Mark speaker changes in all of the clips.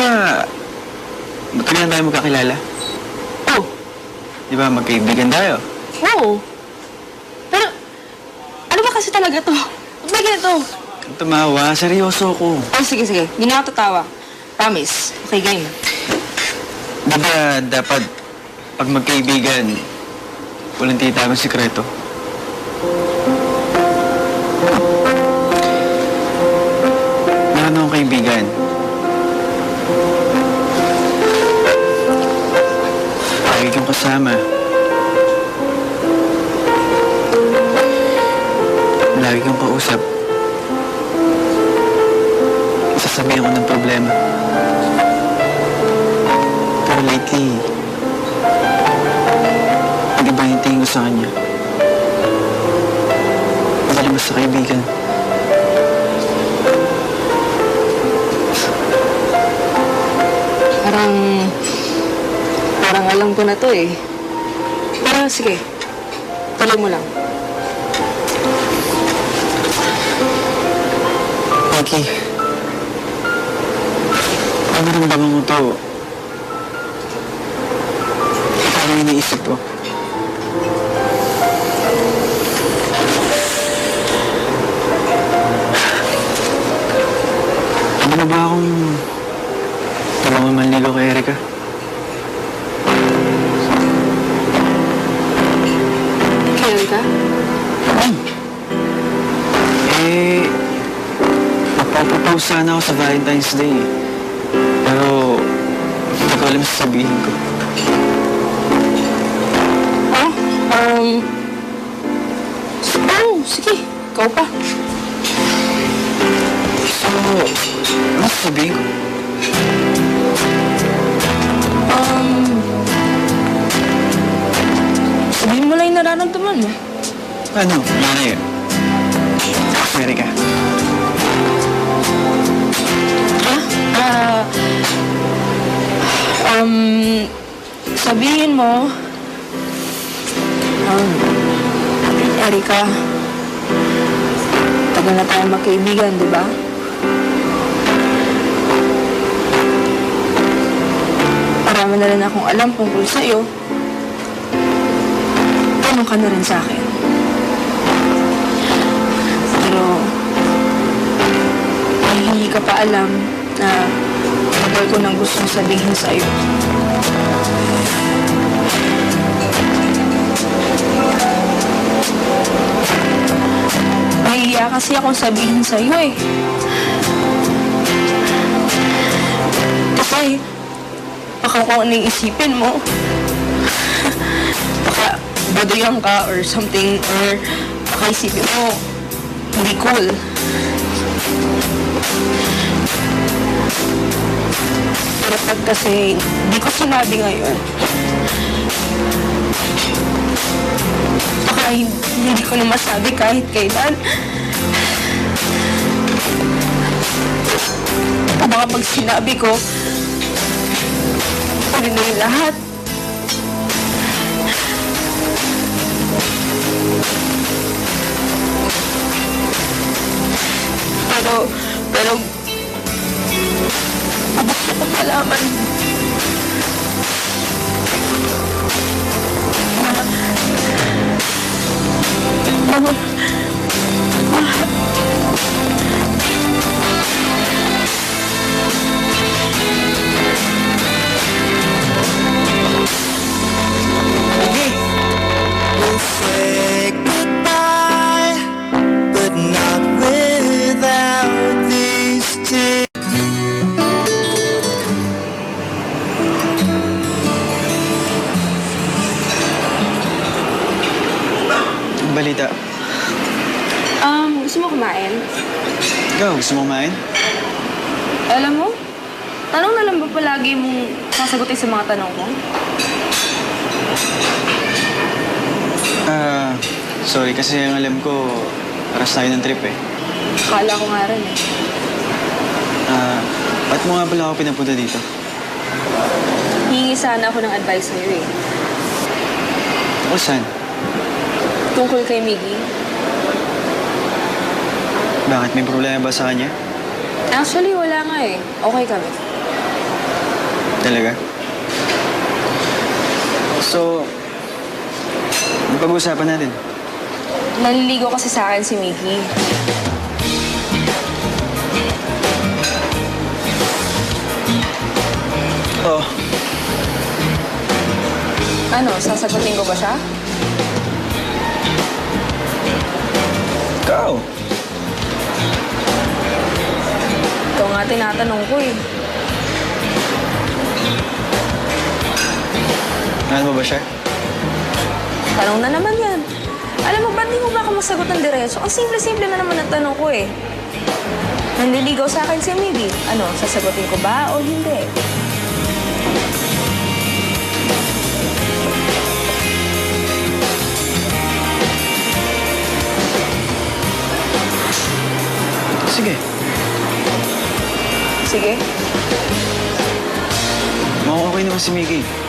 Speaker 1: ba, matagal na tayo magkakilala?
Speaker 2: Oh,
Speaker 1: Di ba, magkaibigan tayo?
Speaker 2: oo. Pero, ano ba kasi talaga to? Ba't ba ganito?
Speaker 1: Kung tumawa, seryoso ko.
Speaker 2: Oh, sige, sige. Hindi na ako tatawa. Promise. Okay, game.
Speaker 1: Di ba, dapat, pag magkaibigan, walang titagong sikreto? Kausap. Sasabihin ko ng problema. Pero lately, nag-iba yung tingin ko sa kanya. Madali mas sa kaibigan.
Speaker 2: Parang, parang alam ko na to eh. Pero sige, tuloy mo lang.
Speaker 1: Paki, ano naramdaman mo to? Ano iniisip ko? Ano na ba akong tulungan manligaw kay Erika?
Speaker 2: Kailan ka?
Speaker 1: Magpapapose sana ako sa Valentine's Day. Pero, hindi ko alam sasabihin ko.
Speaker 2: Oh, um... Oh, sige. Ikaw pa.
Speaker 1: So, ano sasabihin ko?
Speaker 2: Um... Sabihin mo lang yung nararamdaman mo.
Speaker 1: Ano? Ano yun? Erika.
Speaker 2: Ah, ah... um... Sabihin mo... Um... Erika... Tagal na tayo magkaibigan, di ba? Marami na rin akong alam tungkol sa'yo. Tanong ka na rin sa akin. Pero... hindi ka pa alam na matagal ko nang gustong sabihin sa'yo. Nahihiya kasi akong sabihin sa'yo eh. Kasi, baka kung ano yung isipin mo, baka baduyan ka or something, or baka isipin mo, hindi cool. Pero pag kasi hindi ko sinabi ngayon, baka hin- hindi ko na masabi kahit kailan. Baka pag sinabi ko, huli na yung lahat. Pero, pero, gusto ko malaman Ano?
Speaker 3: We'll
Speaker 2: tanong na lang ba palagi mong sasagutin sa mga tanong ko?
Speaker 1: Ah, sorry kasi ang alam ko, paras tayo ng trip eh.
Speaker 2: Akala ko nga rin eh.
Speaker 1: Ah, ba't mo nga pala ako pinapunta dito?
Speaker 2: Hihingi sana ako ng advice sa'yo eh.
Speaker 1: Ako saan?
Speaker 2: Tungkol kay Miggy.
Speaker 1: Bakit? May problema ba sa kanya?
Speaker 2: Actually, wala nga eh. Okay kami.
Speaker 1: Talaga? So, pag-uusapan natin?
Speaker 2: Naliligo kasi sa akin si Mickey.
Speaker 1: Oh,
Speaker 2: Ano, sasagutin ko ba siya?
Speaker 1: ikaw.
Speaker 2: Ito nga tinatanong ko eh.
Speaker 1: Mahal mo ba siya?
Speaker 2: Tanong na naman yan. Alam mo, ba't di mo ba ako masagot ng diretso? Ang simple-simple na naman ang tanong ko eh. Nanliligaw sa akin si Miggy. Ano, sasagutin ko ba o hindi?
Speaker 1: Sige.
Speaker 2: Sige.
Speaker 1: Mukhang okay naman si Mickey.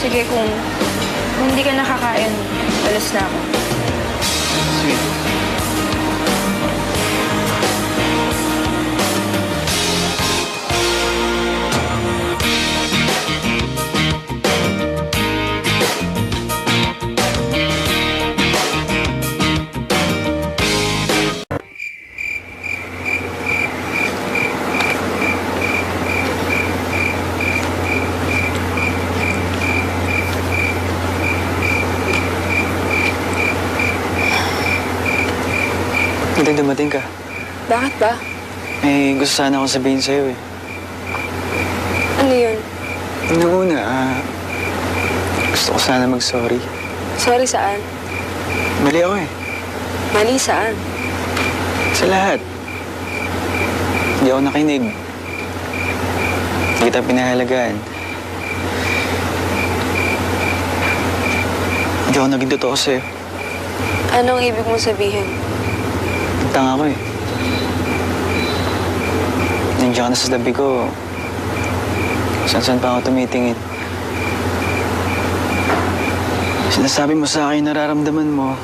Speaker 2: Sige kung, kung hindi ka nakakain, alas na ako.
Speaker 1: Sige. Dumating ka.
Speaker 2: Bakit ba?
Speaker 1: May gusto sana akong sabihin sa'yo eh.
Speaker 2: Ano yun?
Speaker 1: Unang una, ah, gusto ko sana mag-sorry.
Speaker 2: Sorry saan?
Speaker 1: Mali ako eh.
Speaker 2: Mali saan?
Speaker 1: Sa lahat. Hindi ako nakinig. Hindi kita pinahalagaan. Hindi ako naging totoo sa'yo.
Speaker 2: Anong ibig mong sabihin?
Speaker 1: Tanga ko eh. Nandiyan ka na sa tabi ko. Saan-saan pa ako tumitingin. Sinasabi mo sa akin nararamdaman mo.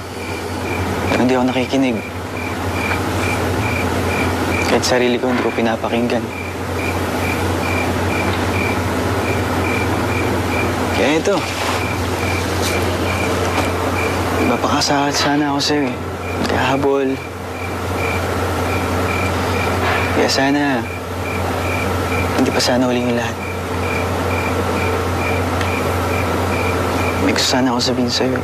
Speaker 1: Pero hindi ako nakikinig. Kahit sarili ko hindi ko pinapakinggan. Kaya ito. Mapakasakit sana ako sa'yo eh. Kahabol. Kaya sana, hindi pa sana huling lahat. May gusto sana ako sabihin sa'yo.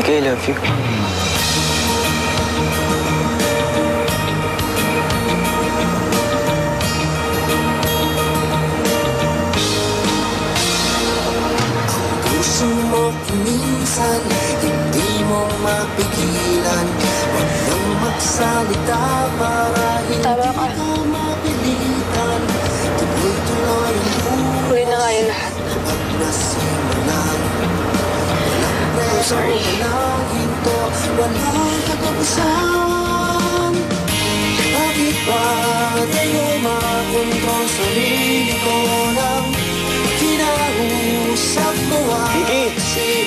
Speaker 1: Ika, I love you.
Speaker 3: Puso mo minsan Hindi mo mapigilan magsalita Para hindi
Speaker 2: ka.
Speaker 3: mapilitan Tuloy-tuloy ang
Speaker 2: Huli na nga yung lahat.
Speaker 3: At nasimulan Walang preso,
Speaker 2: sorry.
Speaker 3: walang hinto Walang katapusan Bakit ba tayo makontrol Sarili ko lang Kinausap mo ang
Speaker 1: Vicky!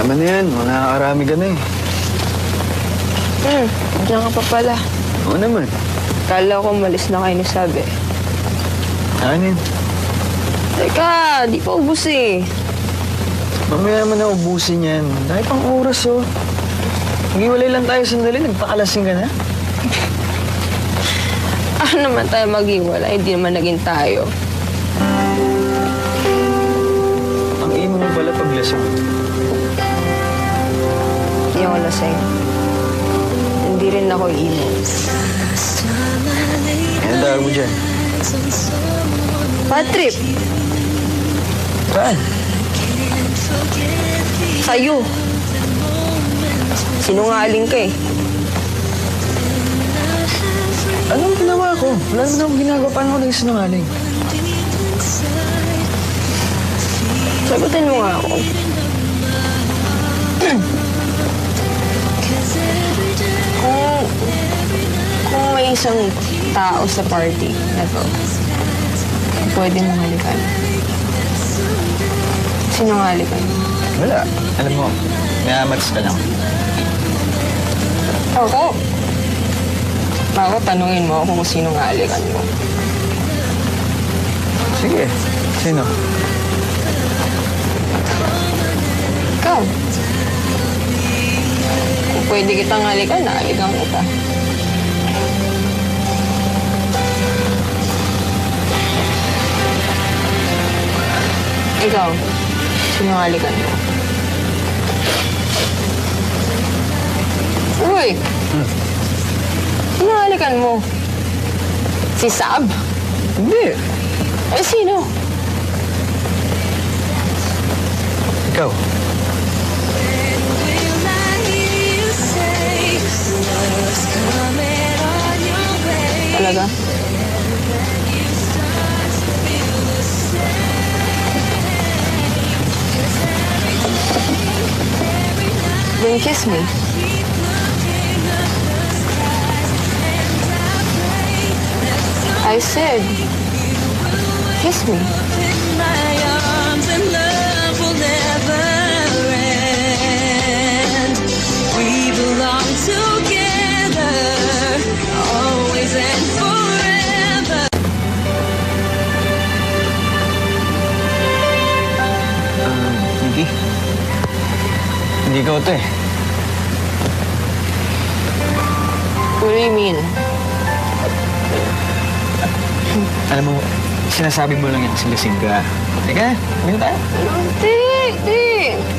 Speaker 1: Tama na yan. Mga karami ka na eh.
Speaker 2: Hmm, diyan ka pa pala.
Speaker 1: Oo naman.
Speaker 2: Kala ko malis na kayo ni Sabi.
Speaker 1: Anin?
Speaker 2: Teka, di pa ubus eh.
Speaker 1: Mamaya mo na ubusin yan. Dahil pang oras oh. Mag-iwalay lang tayo sandali. Nagpakalasing ka na.
Speaker 2: Ano naman tayo mag-iwala? Hindi naman naging tayo.
Speaker 1: Ang imo mo pala paglasing.
Speaker 2: Ako lasing. Hindi rin ako imo.
Speaker 1: Ano tawag mo dyan?
Speaker 2: Bad trip.
Speaker 1: Saan?
Speaker 2: Sa'yo. Sinungaling ka eh.
Speaker 1: Anong ginawa ko? Wala naman akong ginagawa. Paano ako naging sinungaling?
Speaker 2: Sagutin mo nga ako. may isang tao sa party na to, pwede mo halikan. Sino nga halikan?
Speaker 1: Wala. Alam mo, mayamats ka lang.
Speaker 2: Ako. Ako, tanungin mo ako kung sino nga halikan mo.
Speaker 1: Sige. Sino?
Speaker 2: Ikaw. Kung pwede kitang halikan, halikan kita. Ikaw, sino nga halikan mo? Uy! Sino nga halikan mo? Si Sab?
Speaker 1: Hindi.
Speaker 2: Eh, sino?
Speaker 1: Ikaw.
Speaker 2: Talaga? and kiss me. I said, kiss me.
Speaker 4: We belong together.
Speaker 1: Um, Nikki? Hindi ka ito eh.
Speaker 2: What do you mean?
Speaker 1: Alam mo, sinasabi mo lang yan kasi lasing ka. Teka, hindi tayo.
Speaker 2: Di, di.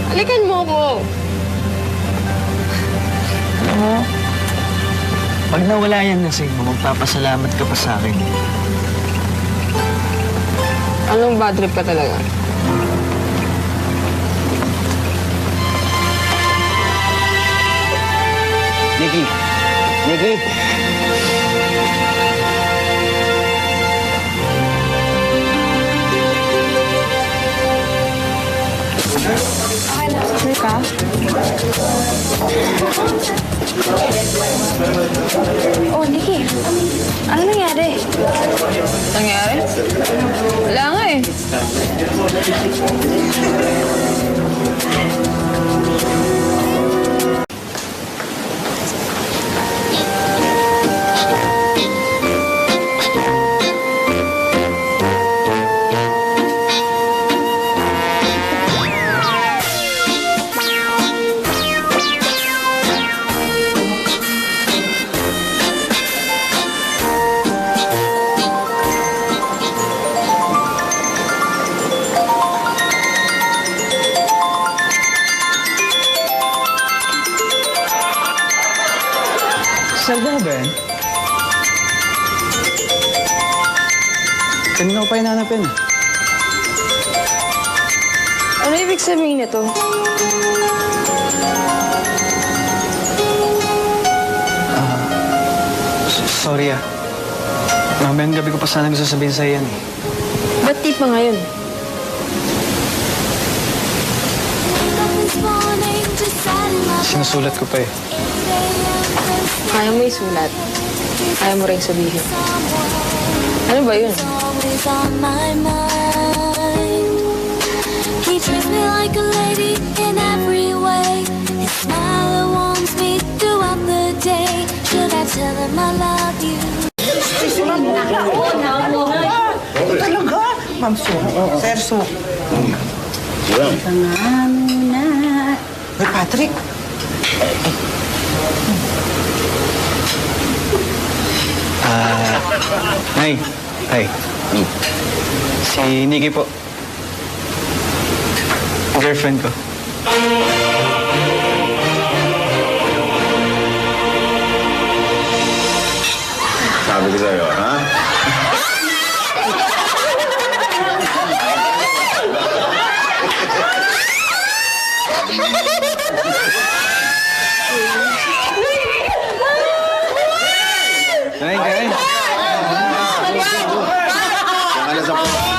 Speaker 2: Halikan mo ko.
Speaker 1: Alam mo, pag nawala yan lasing mo, magpapasalamat ka pa sa akin.
Speaker 2: Anong bad trip ka talaga?
Speaker 1: Nikki!
Speaker 2: Sure ka?
Speaker 5: Oh, Nikki. Ano nangyari?
Speaker 2: Nangyari? Wala nga eh. Nito?
Speaker 1: S- Sorry ah. Mamayang gabi ko pa sana gusto sabihin sa'yo yan eh.
Speaker 2: Ba't di pa ngayon?
Speaker 1: Sinusulat ko pa eh.
Speaker 2: Kaya mo isulat. Kaya mo rin sabihin. Ano ba yun?
Speaker 4: He treats me like a
Speaker 6: Ma'am Su. Sir Su.
Speaker 7: Yan.
Speaker 6: Nga muna. Hoy, Patrick.
Speaker 1: Nay, hi. Si Nikki po. Girlfriend ko.
Speaker 7: Vem, vem. Olha
Speaker 1: essa porra.